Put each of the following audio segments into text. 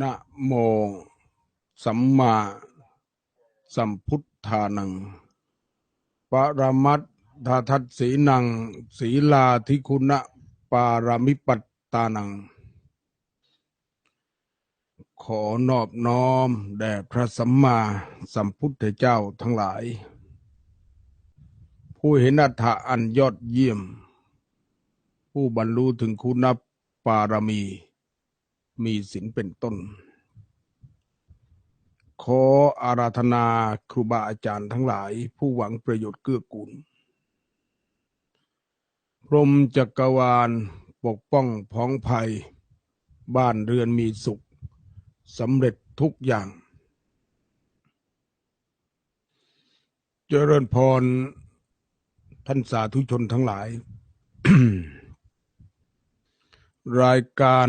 นะโมสัมมาสัมพุทธานัง ปรมัตถทัตสีนัง ศีลาธิคุณะปารามิปัตตานัง ขอนอบน้อม แด่พระสัมมาสัมพุทธเจ้าทั้งหลาย ผู้เห็นอัตถะอันยอดเยี่ยม ผู้บรรลุถึงคุณปารมี มีศีลเป็นต้น ขออาราธนาครูบาอาจารย์ทั้งหลาย ผู้หวังประโยชน์เกื้อกูล พรมจักรวาลปกป้องพ้องภัย บ้านเรือนมีสุขสำเร็จทุกอย่าง เจริญพร ท่านสาธุชนทั้งหลาย รายการ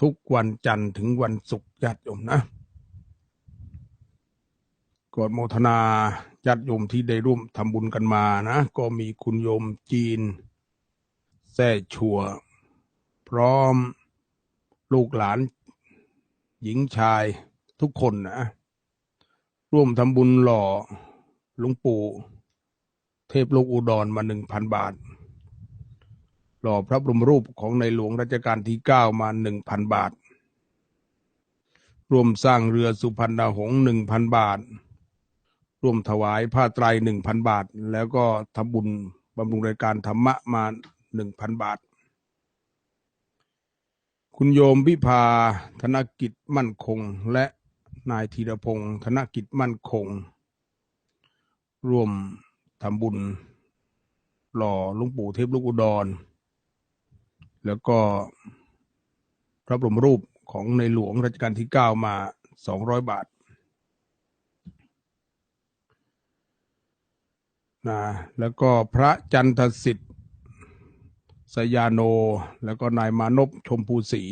ทุกวันจันทร์ถึงวันศุกร์ญาติโยมนะกดโมทนาญาติโยมที่ได้ร่วมทำบุญกันมานะ ก็มีคุณโยมจีนแซ่ชัว พร้อมลูกหลาน หญิงชายทุกคนนะ ร่วมทำบุญหล่อหลวงปู่ เทพโลกอุดรมาหนึ่งพันบาท หล่อพระบรมรูปของในหลวงรัชกาลที่เก้ามาหนึ่งพันบาท ร่วมสร้างเรือสุพรรณหงษ์หนึ่งพันบาท ร่วมถวายผ้าไตรหนึ่งพันบาท แล้วก็ทำบุญบำรุงรายการธรรมะมาหนึ่งพันบาท คุณโยมพิพาธนกิจมั่นคงและนายธีรพงศ์ธนกิจมั่นคง ร่วมทำบุญหล่อหลวงปู่เทพลูกอุดร แล้วก็พระบรมรูปของในหลวงรัชกาลที่เก้ามาสองร้อยบาทนะแล้วก็พระจันทสิทธิ์สยาโน แล้วก็นายมานพชมพูศรี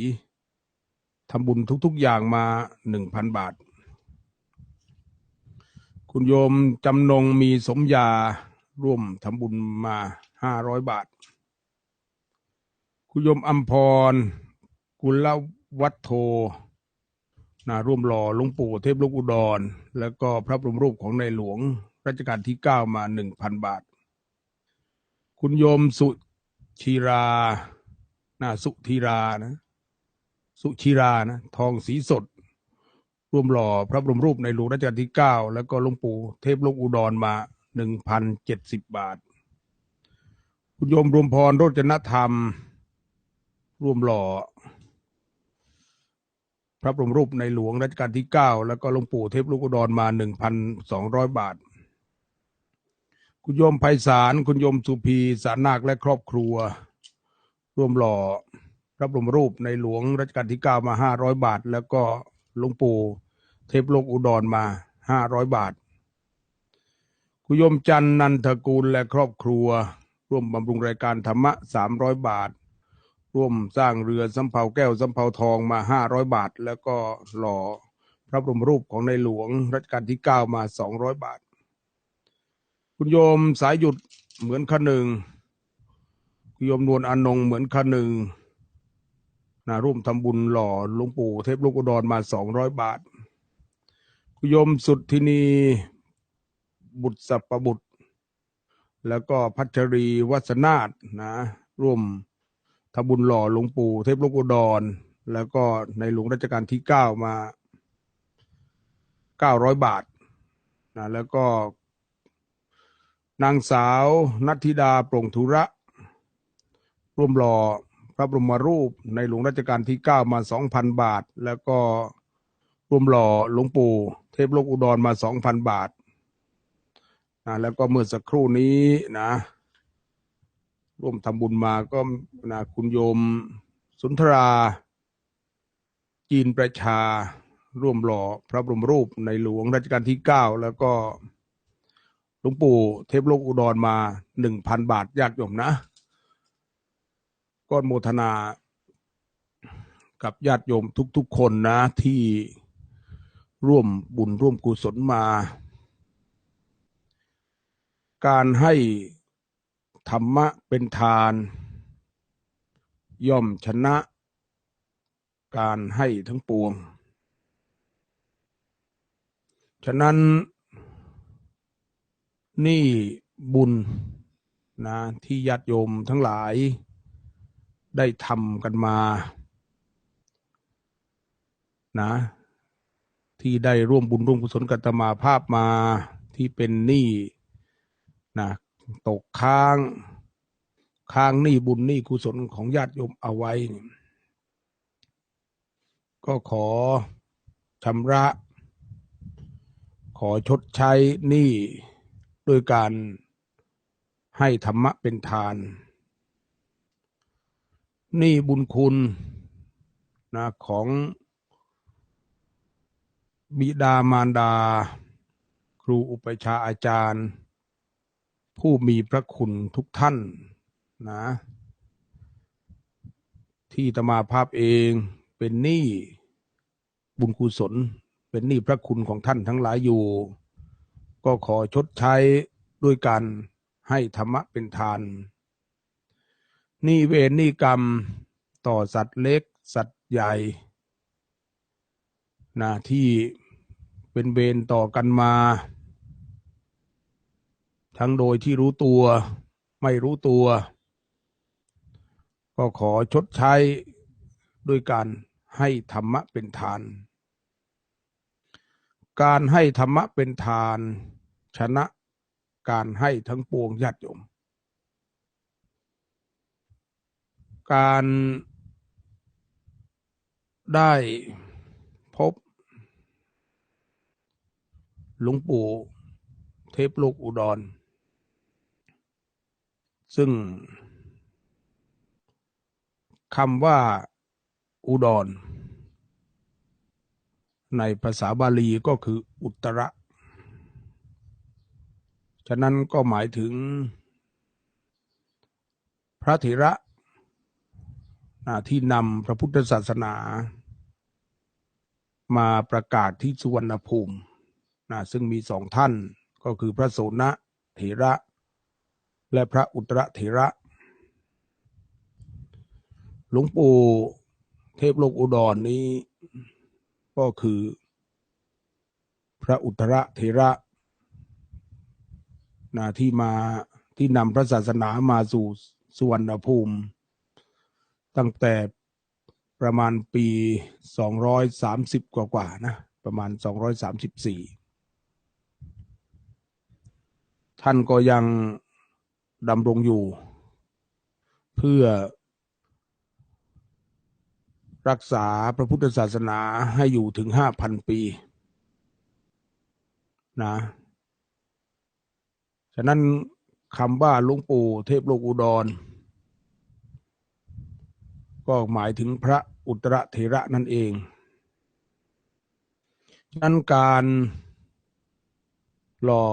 ทำบุญทุกๆอย่างมาหนึ่งพันบาท คุณโยมจำนงมีสมยาร่วมทำบุญมาห้าร้อยบาท คุณยมอัมพร กุลวัฒโทนะร่วมหล่อหลวงปู่เทพลูกอุดร แล้วก็พระบรมรูปของในหลวงรัชกาลที่เก้ามาหนึ่งพันบาท คุณโยมสุชีรานะสุธีรานะ สุชีรานะ ทองสีสด ร่วมหล่อพระบรมรูปในหลวงรัชกาลที่เก้าแล้วก็หลวงปู่เทพลูกอุดรมาหนึ่งพันเจ็ดสิบบาท คุณโยมรวมพรโรจนธรรม ร่วมหล่อ พระบรมรูปในหลวงรัชกาลที่เก้าแล้วก็หลวงปู่เทพลูกอุดรมาหนึ่งพันสองร้อยบาท คุณโยมไพศาลคุณโยมสุพีสานาคและครอบครัว ร่วมหล่อ พระบรมรูปในหลวงรัชกาลที่เก้ามาห้าร้อยบาท แล้วก็หลวงปู่เทพโลกอุดรมาห้าร้อยบาท คุณโยมจันนันทกูลและครอบครัว ร่วมบำรุงรายการธรรมะสามร้อยบาท ร่วมสร้างเรือสำเภาแก้วสำเภาทองมาห้าร้อยบาท แล้วก็หล่อพระบรมรูปของในหลวงรัชกาลที่เก้ามาสองร้อยบาท คุณโยมสายหยุดเหมือนขหนึ่งคุณโยมนวลอนงเหมือนขหนึ่งนะร่วมทำบุญหล่อหลวงปู่เทพลูกอุดรมาสองร้อยบาท คุณโยมสุดที่นีบุตรสัพบุตร แล้วก็พัชรีวัฒนาถนะร่วม ทำบุญหล่อหลวงปู่เทพลกอุดรแล้วก็ในหลวงรัชกาลที่เก้ามาเก้าร้อยบาทนะแล้วก็นางสาวนัทธิดาโปร่งธุระร่วมหล่อพระบรมรูปในหลวงรัชกาลที่เก้ามาสองพันบาท แล้วก็ร่วมหล่อหลวงปู่เทพโลกอุดรมาสองพันบาทนะแล้วก็เมื่อสักครู่นี้นะ ร่วมทำบุญมาก็นะคุณโยม สุนทรา จีนประชา ร่วมหล่อพระบรมรูปในหลวงรัชกาลที่เก้าแล้วก็หลวงปู่เทพโลกอุดรมาหนึ่งพันบาทญาติโยมนะก็โมทนากับญาติโยมทุก ๆ คนนะที่ร่วมบุญร่วมกุศลมา การให้ ธรรมะเป็นทาน ย่อมชนะการให้ทั้งปวง ฉะนั้นนี่บุญนะที่ญาติโยมทั้งหลายได้ทำกันมานะที่ได้ร่วมบุญร่วมกุศลกัตมาภาพมาที่เป็นหนี้นะ ตกค้าง ค้างหนี้บุญหนี้กุศลของญาติโยมเอาไว้ ก็ขอชำระ ขอชดใช้หนี้โดยการให้ธรรมะเป็นทานหนี้บุญคุณนะของบิดามารดา ครูอุปชฌาย์อาจารย์ ผู้มีพระคุณทุกท่านนะ ที่ตมาภาพเองเป็นหนี้บุญกุศล เป็นหนี้พระคุณของท่านทั้งหลายอยู่ ก็ขอชดใช้ด้วยการให้ธรรมะเป็นทานหนี้เวรหนี้กรรมต่อสัตว์เล็กสัตว์ใหญ่นะที่เป็นเวรต่อกันมา ทั้งโดยที่รู้ตัว ไม่รู้ตัว ก็ขอชดใช้ด้วยการให้ธรรมะเป็นทาน การให้ธรรมะเป็นทาน ชนะการให้ทั้งปวงญาติโยม การได้พบหลวงปู่เทพโลกอุดร ซึ่งคำว่าอุดร ในภาษาบาลีก็คืออุตระ ฉะนั้นก็หมายถึง พระเถระที่นำพระพุทธศาสนา มาประกาศที่สุวรรณภูมินะซึ่งมีสองท่านก็คือพระโสนะเถระ และพระอุตรเถระ หลวงปู่เทพโลกอุดรนนี้ ก็คือ พระอุตรเถระนะที่มาที่นำพระศาสนามาสู่สุวรรณภูมิ ตั้งแต่ประมาณปีสองร้อยสามสิบกว่าๆนะ ประมาณสองร้อยสามสิบสี่ท่านก็ยัง ดำรงอยู่ เพื่อ รักษาพระพุทธศาสนาให้อยู่ถึงห้าพันปีนะฉะนั้นคำว่าหลวงปู่เทพโลกอุดร ก็หมายถึงพระอุตรเถระนั่นเอง ฉะนั้นการหล่อ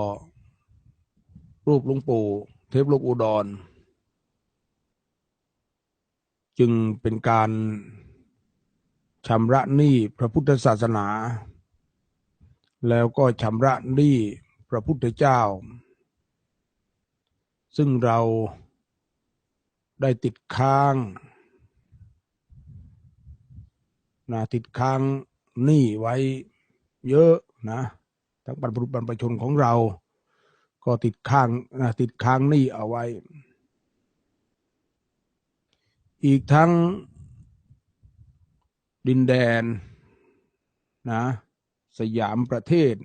รูปหลวงปู่ เทพโลกอุดร จึงเป็นการชำระหนี้พระพุทธศาสนา แล้วก็ชำระหนี้พระพุทธเจ้า ซึ่งเราได้ติดค้างนะติดค้างหนี้ไว้เยอะนะทั้งบรรพบุรุษบรรพชนของเรา ก็ติดค้างนะติดค้างหนี้เอาไว้ อีกทั้งดินแดนนะสยามประเทศ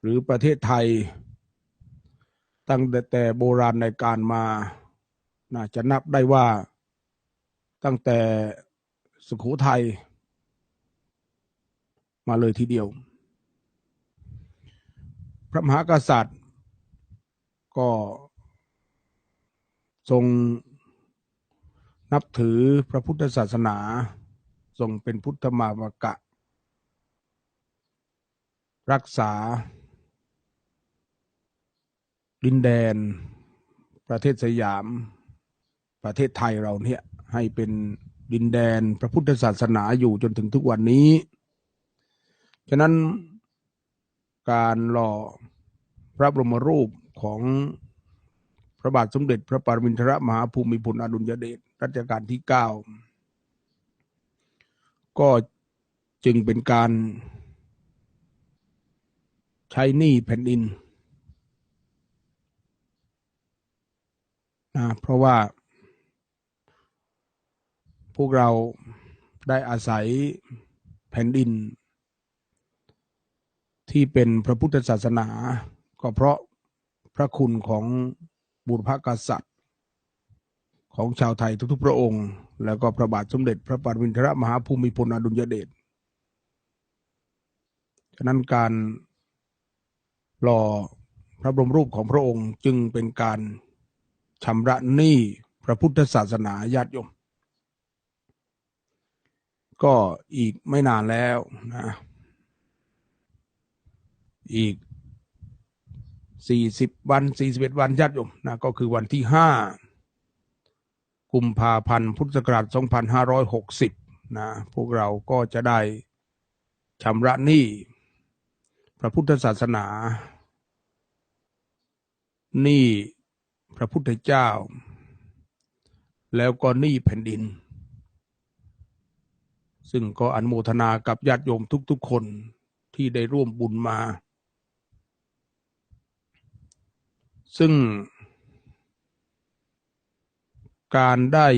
หรือประเทศไทย ตั้งแต่แต่โบราณในการมาน่าจะนับได้ว่าตั้งแต่สุโขทัยมาเลยทีเดียว พระมหากษัตริย์ ก็ทรงนับถือพระพุทธศาสนาทรงเป็นพุทธมามกะ รักษา ดินแดน ประเทศสยาม ประเทศไทยเราเนี่ยให้เป็นดินแดนพระพุทธศาสนาอยู่จนถึงทุกวันนี้ ฉะนั้นการหล่อพระบรมรูป ของพระบาทสมเด็จพระปรมินทรมหาภูมิพลอดุลยเดชรัชกาลที่เก้าก็จึงเป็นการใช้หนี้แผ่นดินนะเพราะว่า พวกเราได้อาศัยแผ่นดิน ที่เป็นพระพุทธศาสนา ก็เพราะ พระคุณของบุรพกษัตริย์ ของชาวไทยทุกๆพระองค์ แล้วก็พระบาทสมเด็จพระปรมินทรมหาภูมิพลอดุลยเดชฉะนั้นการหล่อพระบรมรูปของพระองค์จึงเป็นการชำระหนี้พระพุทธศาสนาญาติโยม ก็อีกไม่นานแล้วนะ อีก สี่สิบวันสี่สิบเอ็ดวันญาติโยมนะก็คือวันที่ห้ากุมภาพันธ์พุทธศักราชสองพันห้าร้อยหกสิบนะพวกเราก็จะได้ชำระหนี้พระพุทธศาสนาหนี้พระพุทธเจ้า แล้วก็หนี้แผ่นดิน ซึ่งก็อนุโมทนากับญาติโยมทุกๆคนที่ได้ร่วมบุญมา ซึ่ง การได้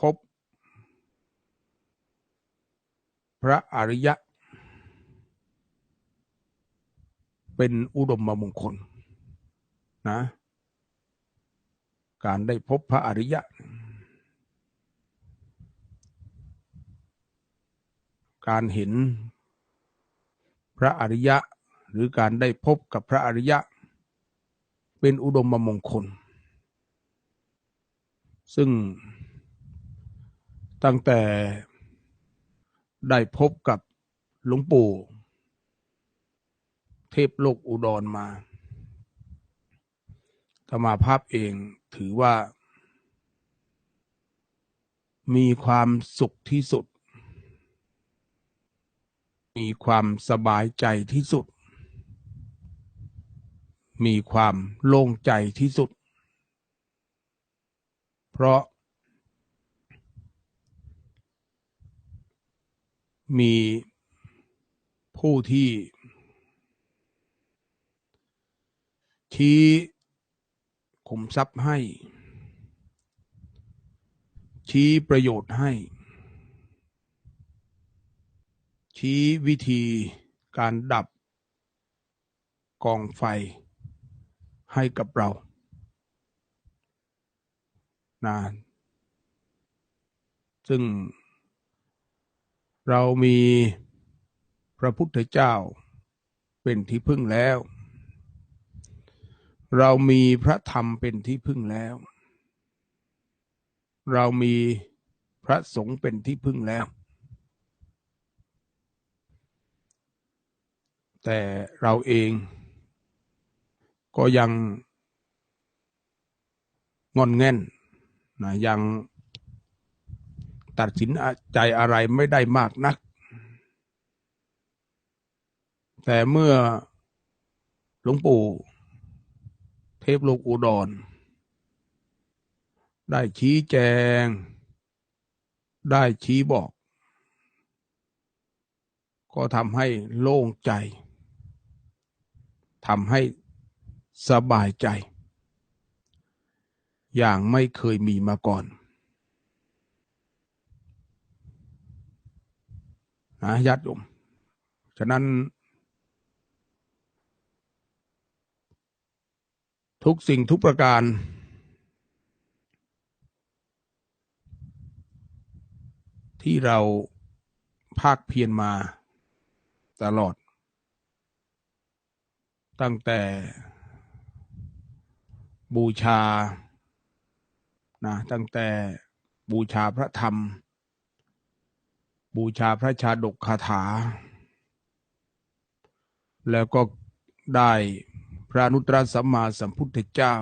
พบ พระอริยะ เป็นอุดมมงคลนะ การได้พบพระอริยะ การเห็นพระอริยะหรือการได้พบกับพระอริยะ เป็นอุดมมงคล ซึ่งตั้งแต่ได้พบกับหลวงปู่ เทพโลกอุดรมาธรรมาภาพเองถือว่า มีความสุขที่สุด มีความสบายใจที่สุด มีความโล่งใจที่สุด เพราะ มีผู้ที่ ชี้ขุมทรัพย์ให้ ชี้ประโยชน์ให้ ชี้วิธีการดับกองไฟ ให้กับเรานะซึ่งเรามีพระพุทธเจ้าเป็นที่พึ่งแล้ว เรามีพระธรรมเป็นที่พึ่งแล้ว เรามีพระสงฆ์เป็นที่พึ่งแล้ว แต่เราเอง ก็ยังงอนแง่นนะยังตัดสินใจอะไรไม่ได้มากนัก แต่เมื่อหลวงปู่เทพโลกอุดร ได้ชี้แจง ได้ชี้บอก ก็ทำให้โล่งใจทำให้ สบายใจ อย่างไม่เคยมีมาก่อนนะญาติโยมฉะนั้น ทุกสิ่งทุกประการ ที่เราภาคเพียรมาตลอด ตั้งแต่ บูชานะตั้งแต่บูชาพระธรรม บูชาพระชาดกคาถา แล้วก็ได้พระนุตตรสัมมาสัมพุทธเจ้า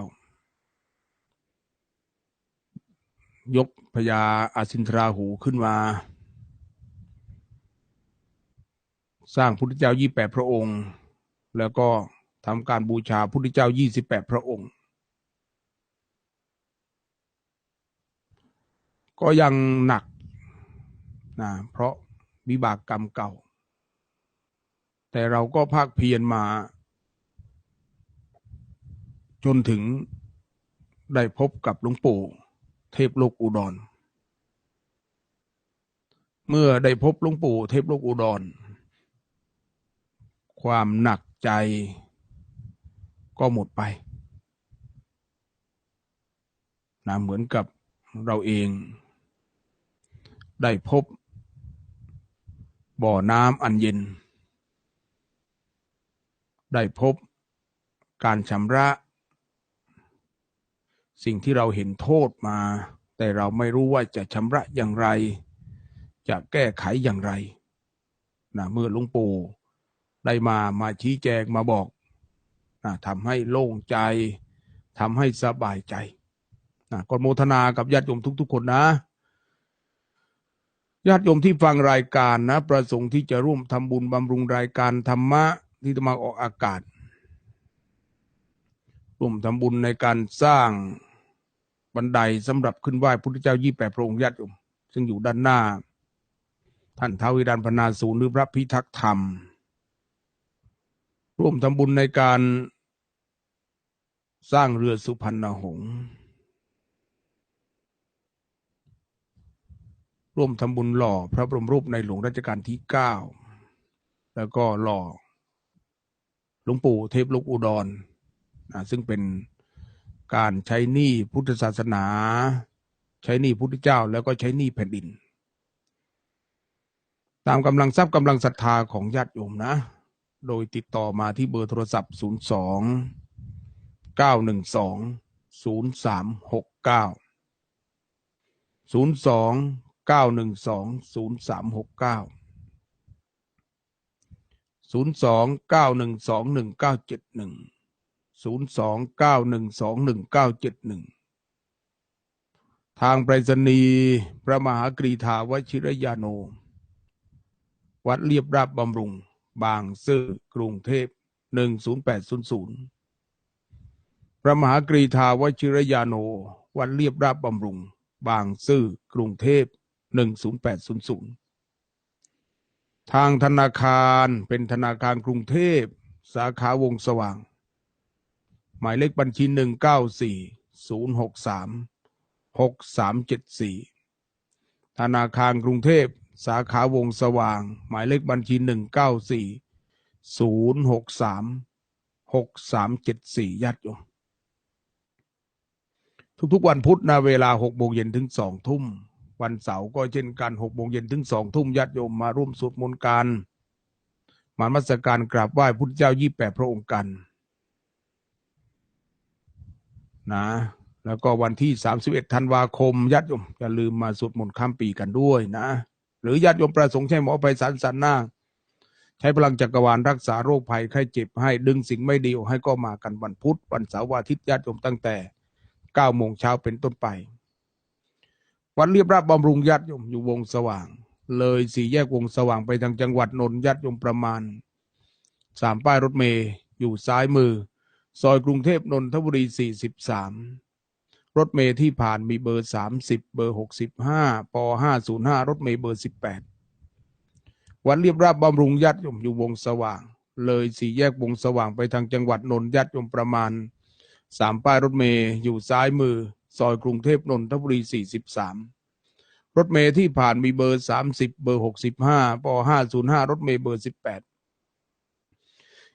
ยกพญาอาสินทราหูขึ้นมา สร้างพุทธเจ้ายี่แปดพระองค์ แล้วก็ทำการบูชาพุทธเจ้ายี่สิบแปดพระองค์ ก็ยังหนักนะเพราะวิบากกรรมเก่า แต่เราก็ภาคเพียรมา จนถึงได้พบกับหลวงปู่เทพโลกอุดร เมื่อได้พบหลวงปู่เทพโลกอุดร ความหนักใจก็หมดไปนะเหมือนกับเราเอง ได้พบ บ่อน้ำอันเย็น ได้พบการชำระ สิ่งที่เราเห็นโทษมา แต่เราไม่รู้ว่าจะชำระอย่างไร จะแก้ไขอย่างไรนะเมื่อลวงปู่ได้มามาชี้แจงมาบอกนะทำให้โล่งใจทำให้สบายใจนะกอโมทนากับญาติโยมทุกๆคนนะ ญาติโยมที่ฟังรายการนะ ประสงค์ที่จะร่วมทำบุญบำรุงรายการธรรมะที่จะมาออกอากาศ ร่วมทำบุญในการสร้างบันไดสำหรับขึ้นไหว้พุทธเจ้ายี่แปดพระองค์ญาติโยมซึ่งอยู่ด้านหน้า ท่านทววิรานพนาศูนย์หรือพระพิทักษ์ธรรม ร่วมทำบุญในการสร้างเรือสุพรรณหงษ์ ร่วมทำบุญหล่อพระบรมรูปในหลวงรัชกาลที่เก้าแล้วก็หล่อหลวงปู่เทพลูกอุดรนะซึ่งเป็นการใช้หนี้พุทธศาสนา ใช้หนี้พุทธเจ้า แล้วก็ใช้หนี้แผ่นดิน ตามกำลังทรัพย์กำลังศรัทธาของญาติโยมนะ โดยติดต่อมาที่เบอร์โทรศัพท์ 02 912 0369 02 เก้าหนึ่งสองศูนย์สามหกเก้าศูนย์สองเก้าหนึ่งสองหนึ่งเก้าเจ็ดหนึ่งศูนย์สองเก้าหนึ่งสองหนึ่งเก้าเจ็ดหนึ่งทางไปรษณีย์พระมหากรีธาวชิรยาโน วัดเรียบราบบำรุง บางซื่อกรุงเทพหนึ่งศูนย์แปดศูนย์ศูนย์พระมหากรีธาวชิรยาโน วัดเรียบราบบำรุง บางซื่อกรุงเทพ 10800 ทางธนาคารเป็นธนาคารกรุงเทพ สาขาวงสว่าง หมายเลขบัญชี 194 063 6374 ธนาคารกรุงเทพ สาขาวงสว่าง หมายเลขบัญชี 194 063 6374ญาติโยมทุกๆวันพุธนะเวลา6โมงเย็นถึง2ทุ่ม วันเสาร์ก็เช่นกัน6โมงเย็นถึง2ทุ่มญาติโยมมาร่วมสวดมนต์กันมามัสการกราบไหว้พุทธเจ้า28พระองค์กันนะแล้วก็วันที่ 31 ธันวาคมญาติโยมอย่าลืมมาสวดมนต์ข้ามปีกันด้วยนะ หรือญาติโยมประสงค์ใช้หมอไพศาลสันนาใช้พลังจักรวาลรักษาโรคภัยไข้เจ็บให้ดึงสิ่งไม่ดีออกให้ก็มากันวันพุธวันเสาร์วันอาทิตย์ญาติโยมตั้งแต่9โมงเช้าเป็นต้นไป วันเรียบราบบำรุงญาติโยมอยู่วงสว่าง เลยสี่แยกวงสว่างไปทางจังหวัดนนท์ญาติโยมประมาณสามป้ายรถเมย์อยู่ซ้ายมือ ซอยกรุงเทพนนทบุรี43รถเมย์ที่ผ่านมีเบอร์30เบอร์65ป505รถเมย์เบอร์18วันเรียบราบบำรุงญาติโยมอยู่วงสว่าง เลยสี่แยกวงสว่างไปทางจังหวัดนนท์ญาติโยมประมาณสามป้ายรถเมย์อยู่ซ้ายมือ ซอยกรุงเทพนนทบุรี 43 รถเมย์ที่ผ่านมีเบอร์ 30 เบอร์ 65ป505 รถเมย์เบอร์ 18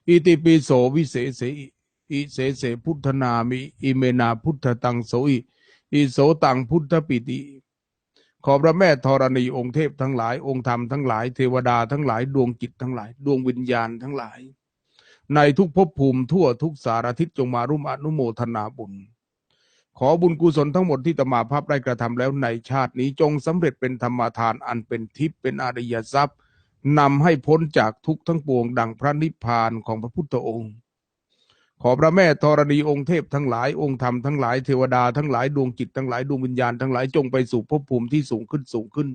อิติปิโสวิเศษเสอิอิเสเสพุทธนามิอิเมนาพุทธตังโสอิอิโสตังพุทธปิติ ขอพระแม่ธรณีองค์เทพทั้งหลาย องค์ธรรมทั้งหลาย เทวดาทั้งหลาย ดวงจิตทั้งหลาย ดวงวิญญาณทั้งหลาย ในทุกภพภูมิทั่วทุกสารทิศจงมาร่วมอนุโมทนาบุญ ขอบุญกุศลทั้งหมดที่ตมาภาพได้กระทำแล้วในชาตินี้จงสำเร็จเป็นธรรมทานอันเป็นทิพย์เป็นอริยทรัพย์นำให้พ้นจากทุกทั้งปวงดังพระนิพพานของพระพุทธองค์ ขอพระแม่ธรณีองค์เทพทั้งหลายองค์ธรรมทั้งหลายเทวดาทั้งหลายดวงจิตทั้งหลายดวงวิญญาณทั้งหลายจงไปสู่ภพภูมิที่สูงขึ้นสูงขึ้น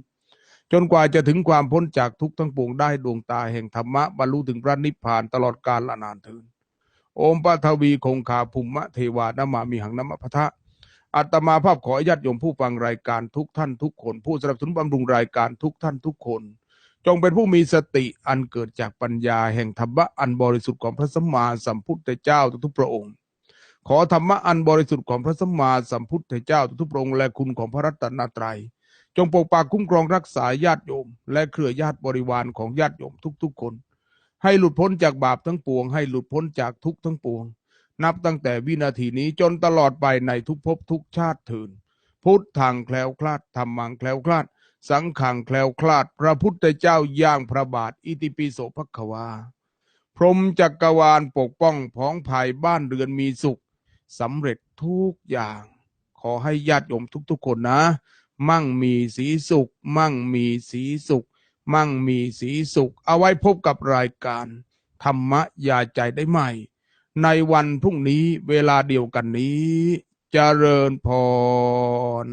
จนกว่าจะถึงความพ้นจากทุกทั้งปวงได้ดวงตาแห่งธรรมะบรรลุถึงพระนิพพานตลอดกาลละนานเทินโอมปะทวีคงคาภุมมะเทวานามามีหังนมะพะทะ อัตมาภาพขอญาติโยมผู้ฟังรายการทุกท่านทุกคน ผู้สนับสนุนบำรุงรายการทุกท่านทุกคน จงเป็นผู้มีสติอันเกิดจากปัญญาแห่งธรรมะอันบริสุทธิ์ของพระสัมมาสัมพุทธเจ้าทุกพระองค์ ขอธรรมะอันบริสุทธิ์ของพระสัมมาสัมพุทธเจ้าทุกพระองค์และคุณของพระรัตนตรัย จงปกปักคุ้มครองรักษาญาติโยม และเครือญาติบริวารของญาติโยมทุกๆคน ให้หลุดพ้นจากบาปทั้งปวง ให้หลุดพ้นจากทุกข์ทั้งปวง นับตั้งแต่วินาทีนี้จนตลอดไปในทุกภพทุกชาติถืน พุทธังแคล้วคลาดธรรมังแคล้วคลาด สังขังแคล้วคลาด พระพุทธเจ้าย่างพระบาท อิติปิโสภควา พรมจักรวาลปกป้องพ้องภายบ้านเรือนมีสุขสำเร็จทุกอย่าง ขอให้ญาติโยมทุกๆคนนะ มั่งมีสีสุข มั่งมีสีสุข มั่งมีสีสุข เอาไว้พบกับรายการ ธรรมะยาใจได้ใหม่ ในวันพรุ่งนี้เวลาเดียวกันนี้จเจริญพร